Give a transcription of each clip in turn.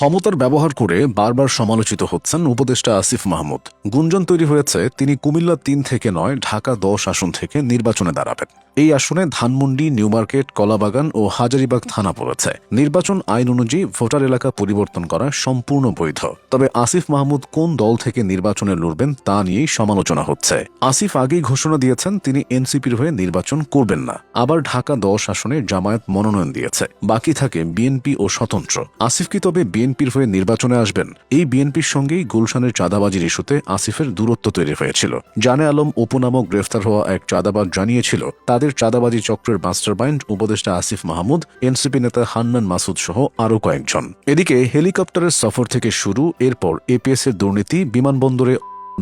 ক্ষমতার ব্যবহার করে বারবার সমালোচিত হচ্ছেন উপদেষ্টা আসিফ মাহমুদ। গুঞ্জন তৈরি হয়েছে, তিনি কুমিল্লা তিন থেকে নয়, ঢাকা দশ আসন থেকে নির্বাচনে দাঁড়াবেন। এই আসনে ধানমন্ডি, নিউ মার্কেট, কলাবাগান ও হাজারিবাগ থানা পড়েছে। নির্বাচন আইন অনুযায়ী ভোটার এলাকা পরিবর্তন করা সম্পূর্ণ বৈধ। তবে আসিফ মাহমুদ কোন দল থেকে নির্বাচনে লড়বেন তা নিয়েই সমালোচনা হচ্ছে। আসিফ আগেই ঘোষণা দিয়েছেন, তিনি এনসিপির হয়ে নির্বাচন করবেন না। আবার ঢাকা দশ আসনে জামায়াত মনোনয়ন দিয়েছে। বাকি থাকে বিএনপি ও স্বতন্ত্র। আসিফ কি তবে বিএনপির হয়ে নির্বাচনে আসবেন। এই বিএনপির সঙ্গেই গুলশানের চাঁদাবাজির ইস্যুতে আসিফের দূরত্ব তৈরি হয়েছিল। জানে আলম অপু নামক গ্রেফতার হওয়া এক চাঁদাবাজ জানিয়েছিল, তাদের চাঁদাবাজি চক্রের মাস্টারমাইন্ড উপদেষ্টা আসিফ মাহমুদ, এনসিপি নেতা হান্নান মাসুদ সহ আরও কয়েকজন। এদিকে হেলিকপ্টারের সফর থেকে শুরু, এরপর এপিএস এর দুর্নীতি, বিমানবন্দরে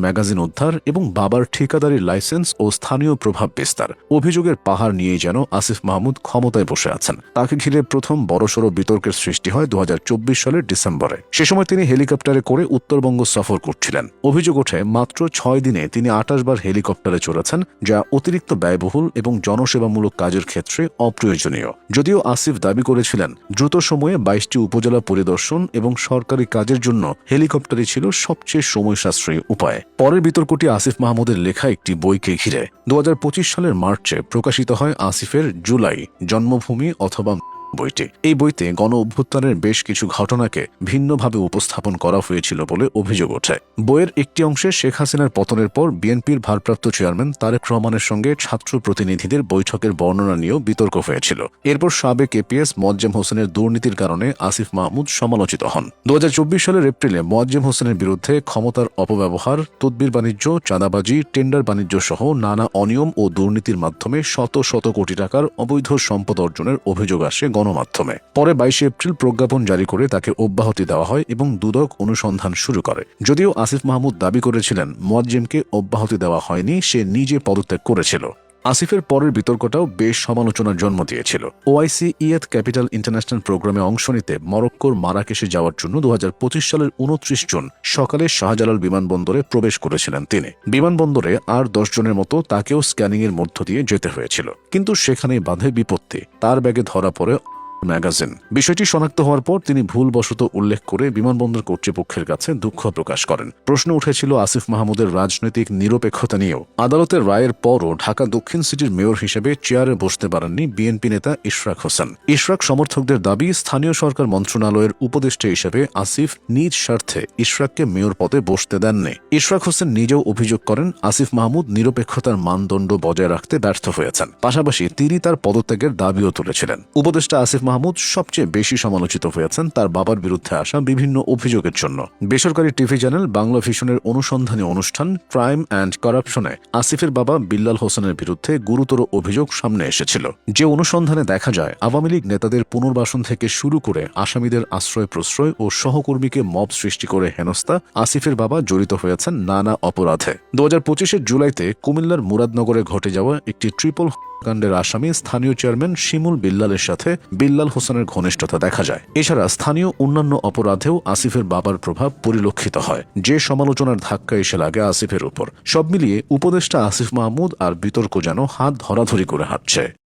ম্যাগাজিন উদ্ধার এবং বাবার ঠিকাদারির লাইসেন্স ও স্থানীয় প্রভাব বিস্তার। অভিযোগের পাহাড় নিয়েই যেন আসিফ মাহমুদ ক্ষমতায় বসে আছেন। তাকে ঘিরে প্রথম বড়সড় বিতর্কের সৃষ্টি হয় দু হাজার চব্বিশ সালের ডিসেম্বরে। সে সময় তিনি হেলিকপ্টারে করে উত্তরবঙ্গ সফর করছিলেন। অভিযোগ ওঠে, মাত্র ছয় দিনে তিনি আটাশ বার হেলিকপ্টারে চড়েছেন, যা অতিরিক্ত ব্যয়বহুল এবং জনসেবামূলক কাজের ক্ষেত্রে অপ্রয়োজনীয়। যদিও আসিফ দাবি করেছিলেন, দ্রুত সময়ে বাইশটি উপজেলা পরিদর্শন এবং সরকারি কাজের জন্য হেলিকপ্টারই ছিল সবচেয়ে সময় সাশ্রয়ী উপায়। পরের বিতর্কটি আসিফ মাহমুদের লেখা একটি বইকে ঘিরে। দু হাজার পঁচিশ সালের মার্চে প্রকাশিত হয় আসিফের জুলাই জন্মভূমি অথবা বইটি। এই বইতে গণ অভ্যুত্থানের বেশ কিছু ঘটনাকে ভিন্নভাবে উপস্থাপন করা হয়েছিল বলে অভিযোগ ওঠে। বইয়ের একটি অংশে শেখ হাসিনার পতনের পর বিএনপির ভারপ্রাপ্ত চেয়ারম্যান তারেক রহমানের সঙ্গে ছাত্র প্রতিনিধিদের বৈঠকের বর্ণনা নিয়েও বিতর্ক হয়েছিল। এরপর সাবেক এপিএস মোয়াজ্জেম হোসেনের দুর্নীতির কারণে আসিফ মাহমুদ সমালোচিত হন। দু হাজার চব্বিশ সালের এপ্রিলে মোয়াজ্জেম হোসেনের বিরুদ্ধে ক্ষমতার অপব্যবহার, তদবির বাণিজ্য, চাঁদাবাজি, টেন্ডার বাণিজ্য সহ নানা অনিয়ম ও দুর্নীতির মাধ্যমে শত শত কোটি টাকার অবৈধ সম্পদ অর্জনের অভিযোগ আসে গণমাধ্যমে। পরে বাইশে এপ্রিল প্রজ্ঞাপন জারি করে তাকে অব্যাহতি দেওয়া হয় এবং দুদক অনুসন্ধান শুরু করে। যদিও আসিফ মাহমুদ দাবি করেছিলেন, মোয়াজ্জেমকে অব্যাহতি দেওয়া হয়নি, সে নিজে পদত্যাগ করেছিল। আসিফের পরের বিতর্কটাও বেশ সমালোচনার জন্ম দিয়েছিল। ওআইসি ইয়েত ক্যাপিটাল ইন্টারন্যাশনাল প্রোগ্রামে অংশ নিতে মরক্কোর মারাকেশে যাওয়ার জন্য দু হাজার পঁচিশ সালের উনত্রিশ জুন সকালে শাহজালাল বিমানবন্দরে প্রবেশ করেছিলেন তিনি। বিমানবন্দরে আর জনের মতো তাকেও স্ক্যানিংয়ের মধ্য দিয়ে যেতে হয়েছিল। কিন্তু সেখানেই বাঁধে বিপত্তি। তার ব্যাগে ধরা পড়ে ম্যাগাজিন। বিষয়টি শনাক্ত হওয়ার পর তিনি ভুলবশত উল্লেখ করে বিমানবন্দর কর্তৃপক্ষের কাছে দুঃখ প্রকাশ করেন। প্রশ্ন উঠেছিল আসিফ মাহমুদের রাজনৈতিক নিরপেক্ষতা নিয়েও। আদালতের রায়ের পরও ঢাকা দক্ষিণ সিটির মেয়র হিসেবে চেয়ারে বসতে পারেননি বিএনপি নেতা ইশরাক হোসেন। ইশরাক সমর্থকদের দাবি, স্থানীয় সরকার মন্ত্রণালয়ের উপদেষ্টা হিসেবে আসিফ নিজ স্বার্থে ইশরাককে মেয়র পদে বসতে দেননি। ইশরাক হোসেন নিজেও অভিযোগ করেন, আসিফ মাহমুদ নিরপেক্ষতার মানদণ্ড বজায় রাখতে ব্যর্থ হয়েছেন। পাশাপাশি তিনি তার পদত্যাগের দাবিও তুলেছিলেন। উপদেষ্টা আসিফ মাহমুদ সবচেয়ে বেশি সমালোচিত হয়েছেন তার বাবার বিরুদ্ধে আসা বিভিন্ন অভিযোগের জন্য। বেসরকারি টিভি চ্যানেল বাংলা ভিশনের অনুসন্ধানী অনুষ্ঠান ক্রাইম অ্যান্ড করাপশনে আসিফের বাবা বিল্লাল হোসেনের বিরুদ্ধে গুরুতর অভিযোগ সামনে এসেছিল। যে অনুসন্ধানে দেখা যায়, আওয়ামী লীগ নেতাদের পুনর্বাসন থেকে শুরু করে আসামিদের আশ্রয় প্রশ্রয় ও সহকর্মীকে মব সৃষ্টি করে হেনস্থা আসিফের বাবা জড়িত হয়েছেন নানা অপরাধে। দু হাজার জুলাইতে কুমিল্লার মুরাদনগরে ঘটে যাওয়া একটি ট্রিপল কাণ্ডের আসামি স্থানীয় চেয়ারম্যান শিমুল বিল্লালের সাথে বিল্লাল হোসেনের ঘনিষ্ঠতা দেখা যায়। এছাড়া স্থানীয় অন্যান্য অপরাধেও আসিফের বাবার প্রভাব পরিলক্ষিত হয়। যে সমালোচনার ধাক্কা এসে লাগে আসিফের উপর। সব মিলিয়ে উপদেষ্টা আসিফ মাহমুদ আর বিতর্ক যেন হাত ধরাধরি করে হাঁটছে।